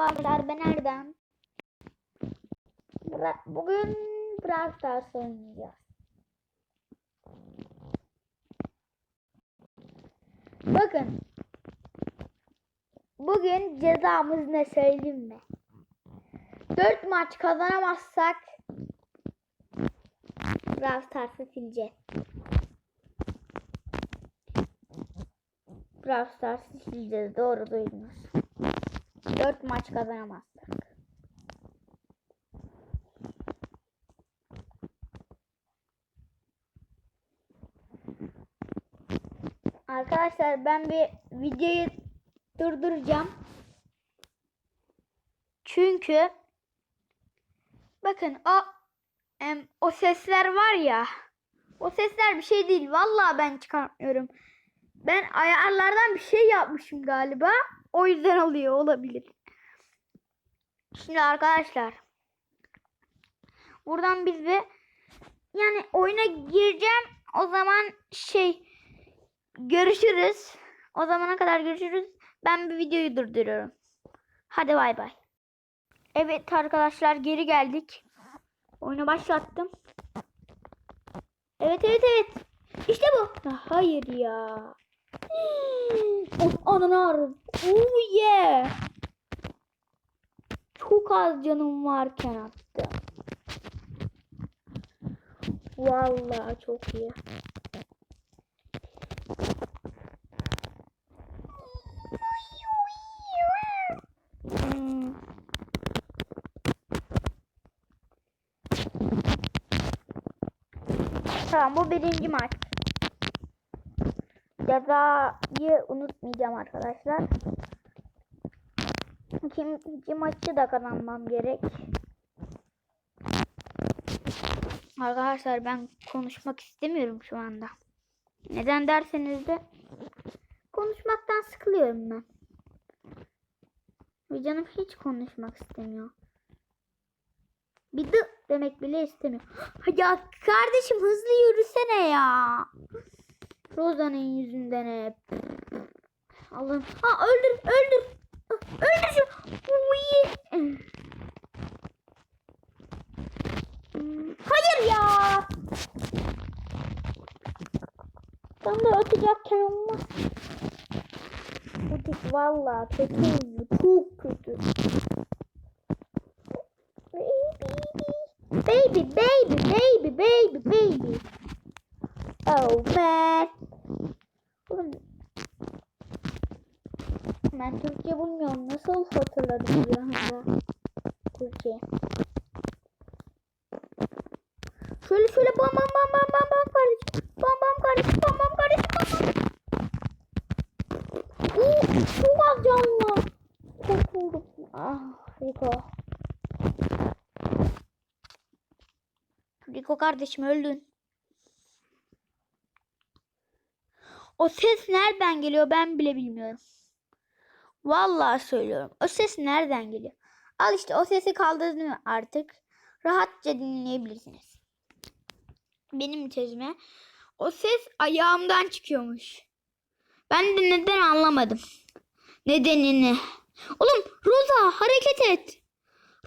Arkadaşlar ben Erdem. Bugün Brawl Stars oynayacağız. Bakın. Bugün cezamız ne söyleyeyim mi? 4 maç kazanamazsak Brawl Stars'ı sileceğiz. Brawl Stars'ı sileceğiz. Doğru duydunuz. 4 maç kazanamazsak. Arkadaşlar ben bir videoyu durduracağım. Çünkü bakın o em, o sesler var ya o sesler bir şey değil. Vallahi ben çıkartmıyorum. Ben ayarlardan bir şey yapmışım galiba. O yüzden oluyor olabilir. Şimdi arkadaşlar buradan biz bir yani oyuna gireceğim. O zaman şey görüşürüz. O zamana kadar görüşürüz. Ben bir videoyu durduruyorum. Hadi bay bay. Evet arkadaşlar geri geldik. Oyunu başlattım. Evet evet evet. İşte bu. Hayır ya. Of ananı ağrım. Oh yeah. Çok az canım varken attım. Vallahi çok iyi. Hmm. Tamam bu birinci maç. Cezayı unutmayacağım arkadaşlar. İkinci maçı da kazanmam gerek. Arkadaşlar ben konuşmak istemiyorum şu anda. Neden derseniz de konuşmaktan sıkılıyorum ben. Ve canım hiç konuşmak istemiyor. Bir dı demek bile istemiyor. Ya kardeşim hızlı yürüsene ya. Roza'nın yüzünden hep. Allah'ım. Ha öldür öldür. Öldür şu. Hayır ya. Tam da atacakken olmaz. Çocuk valla kötü. Çok kötü. Baby, baby, baby, baby, baby. Oh man. Oğlum. Ben Türkçe bilmiyorum. Nasıl hatırladım bir anda? Türkçe. Şöyle şöyle bam bam bam bam bam bam kardeşim. Bam bam kardeşim bam bam kardeşim bam bam. Oo, çok az canlı. Vurdum. Ah Rico. Rico kardeşim öldün. O ses nereden geliyor ben bile bilmiyorum. Vallahi söylüyorum. O ses nereden geliyor? Al işte o sesi kaldırdım artık. Rahatça dinleyebilirsiniz. Benim sesime. O ses ayağımdan çıkıyormuş. Ben de neden anlamadım. Nedenini. Oğlum Rosa hareket et.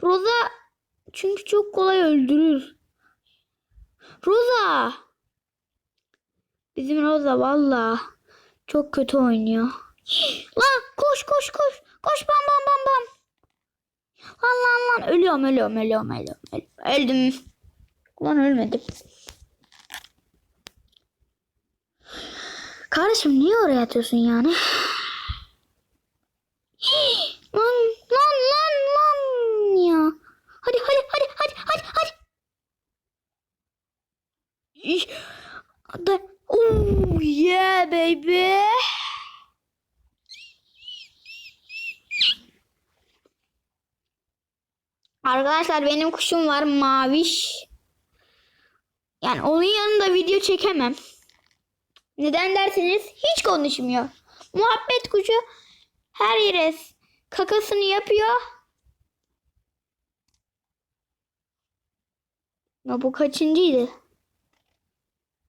Rosa çünkü çok kolay öldürür. Rosa. Bizim Rosa valla çok kötü oynuyor. Lan koş koş koş. Koş bam bam bam bam. Lan lan lan ölüyorum ölüyorum ölüyorum ölüyorum. Öldüm. Lan ölmedim. Kardeşim niye oraya atıyorsun yani? lan lan lan lan ya. Hadi hadi hadi hadi hadi hadi. Oh yeah baby. Arkadaşlar benim kuşum var maviş. Yani onun yanında video çekemem. Neden derseniz hiç konuşmuyor. Muhabbet kuşu her yere kakasını yapıyor. Ya bu kaçıncıydı?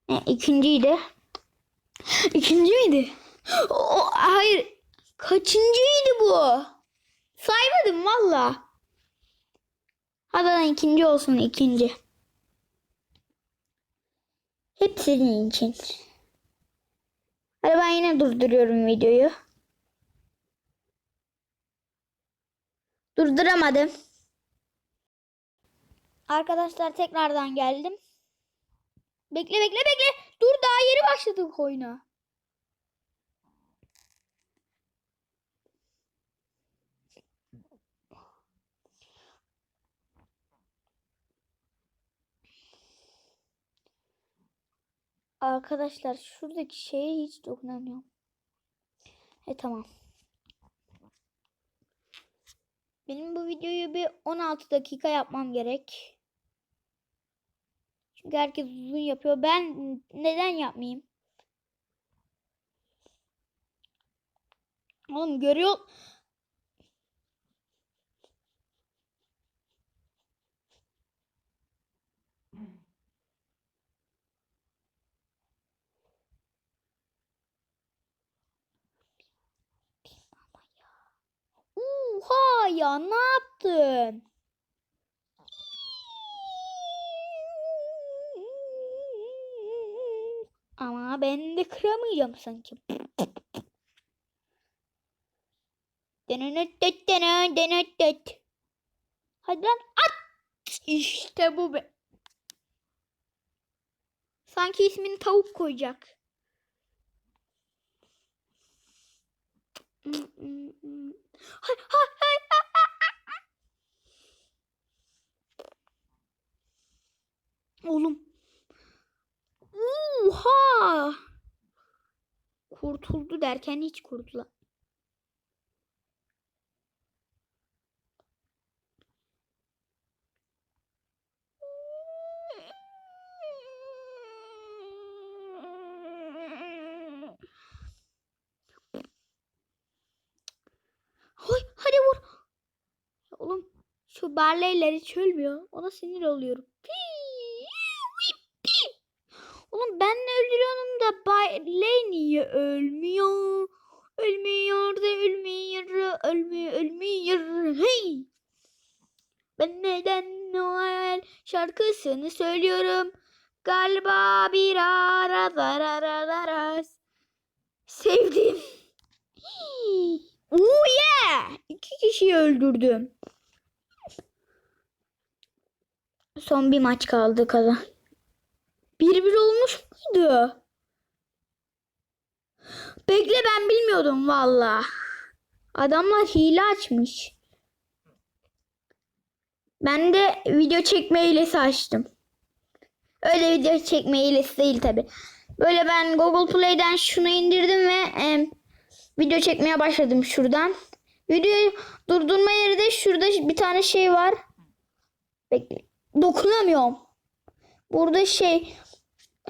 E, ikinciydi. İkinci miydi? O, hayır. Kaçıncıydı bu? Saymadım valla. Lan ikinci olsun ikinci. Hep senin için. Hadi ben yine durduruyorum videoyu. Durduramadım. Arkadaşlar tekrardan geldim. Bekle bekle bekle. Dur daha yeni başladık oyuna. Arkadaşlar şuradaki şeye hiç dokunamıyorum. E tamam. Benim bu videoyu bir 16 dakika yapmam gerek. Çünkü herkes uzun yapıyor. Ben neden yapmayayım? Oğlum görüyor. Oha ya ne yaptın? Ama ben de kıramayacağım sanki. Hadi lan at. İşte bu be. Sanki ismini tavuk koyacak. Oğlum. Oha. Kurtuldu derken hiç kurtula. Hay, hadi vur. Ya oğlum şu Barley'ler hiç ölmüyor. Ona sinir oluyorum. Oğlum ben de öldürüyorum da Barley niye ölmüyor? Ölmüyor da ölmüyor, ölmüyor, ölmüyor. Hey! Ben neden Noel şarkısını söylüyorum? Galiba bir ara ara ara ara sevdim. Oh yeah! İki kişiyi öldürdüm. Son bir maç kaldı. Bir bir olmuş muydu? Bekle ben bilmiyordum valla. Adamlar hile açmış. Ben de video çekme hilesi açtım. Öyle video çekme hilesi değil tabi. Böyle ben Google Play'den şunu indirdim ve e, video çekmeye başladım şuradan. Videoyu durdurma yeri de şurada bir tane şey var. Bekle. Dokunamıyorum. Burada şey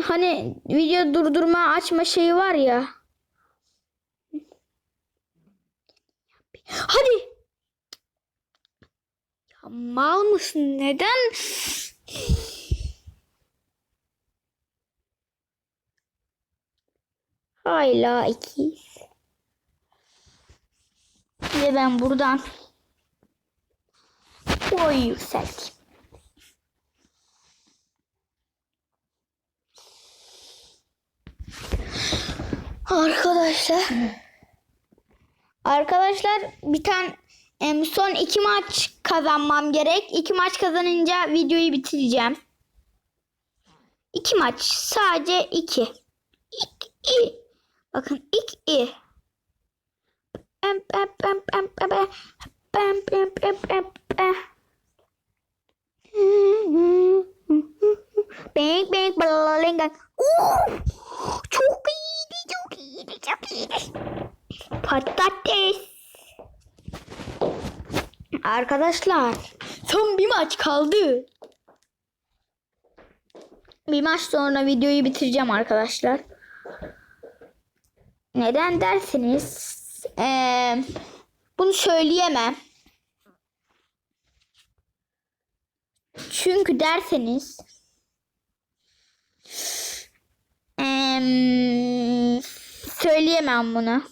hani video durdurma açma şeyi var ya. Hadi. Ya mal mısın? Neden? Hala iki. Bir de ben buradan boy yükselteyim. Arkadaşlar. Arkadaşlar bir tane son iki maç kazanmam gerek. İki maç kazanınca videoyu bitireceğim. İki maç. Sadece iki. İk, i. Bakın ik i. Bang bang balingan. Çok iyi çok iyiydi, çok iyiydi. Patates. Arkadaşlar, son bir maç kaldı. Bir maç sonra videoyu bitireceğim arkadaşlar. Neden dersiniz? Ee, bunu söyleyemem. Çünkü derseniz eee, söyleyemem bunu.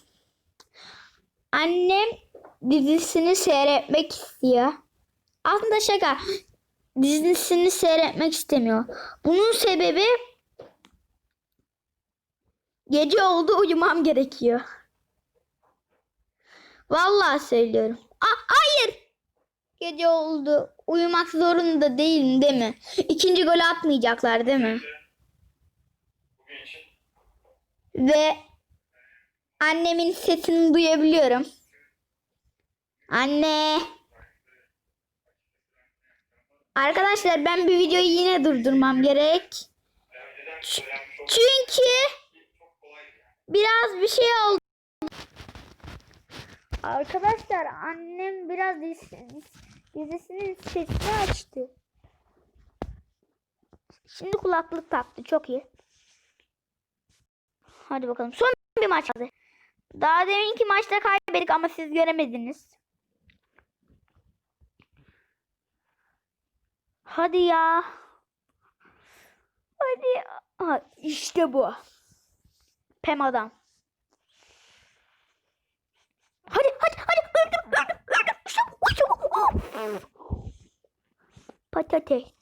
Annem dizisini seyretmek istiyor. Aslında şaka. Dizisini seyretmek istemiyor. Bunun sebebi gece oldu uyumam gerekiyor. Vallahi söylüyorum. Aa, hayır. Gece oldu. Uyumak zorunda değilim değil mi? İkinci gol atmayacaklar değil mi? Ve annemin sesini duyabiliyorum. Anne. Arkadaşlar ben bir videoyu yine durdurmam gerek. olduğum Çünkü biraz bir şey oldu. Arkadaşlar annem biraz diz- diz- dizisinin sesini açtı. Şimdi kulaklık taktı. Çok iyi. Hadi bakalım. Son bir maç kaldı. Daha deminki maçta kaybettik ama siz göremediniz. Hadi ya. Hadi. ya. İşte bu. Pem adam. Hadi hadi hadi işte bu. Oh. Patates.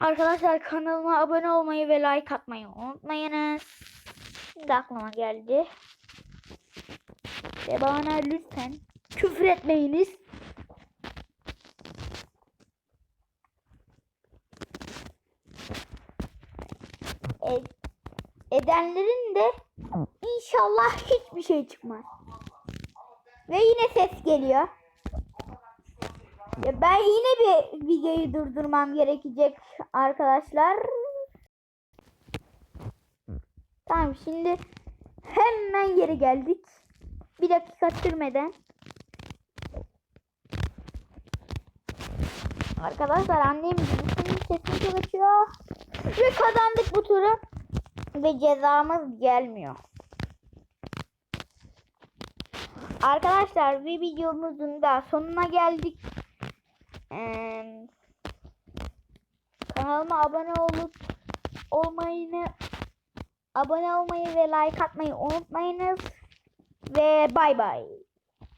Arkadaşlar kanalıma abone olmayı ve like atmayı unutmayınız. Şimdi aklıma geldi. Ve bana lütfen küfür etmeyiniz. E- edenlerin de inşallah hiçbir şey çıkmaz. Ve yine ses geliyor. Ya ben yine bir videoyu durdurmam gerekecek arkadaşlar. Tamam şimdi hemen geri geldik. Bir dakika sürmeden. Arkadaşlar annem bizim sesini çok açıyor. Ve kazandık bu turu. Ve cezamız gelmiyor. Arkadaşlar bir videomuzun da sonuna geldik. Kanalıma abone olup olmayı abone olmayı ve like atmayı unutmayınız. Ve bay bay.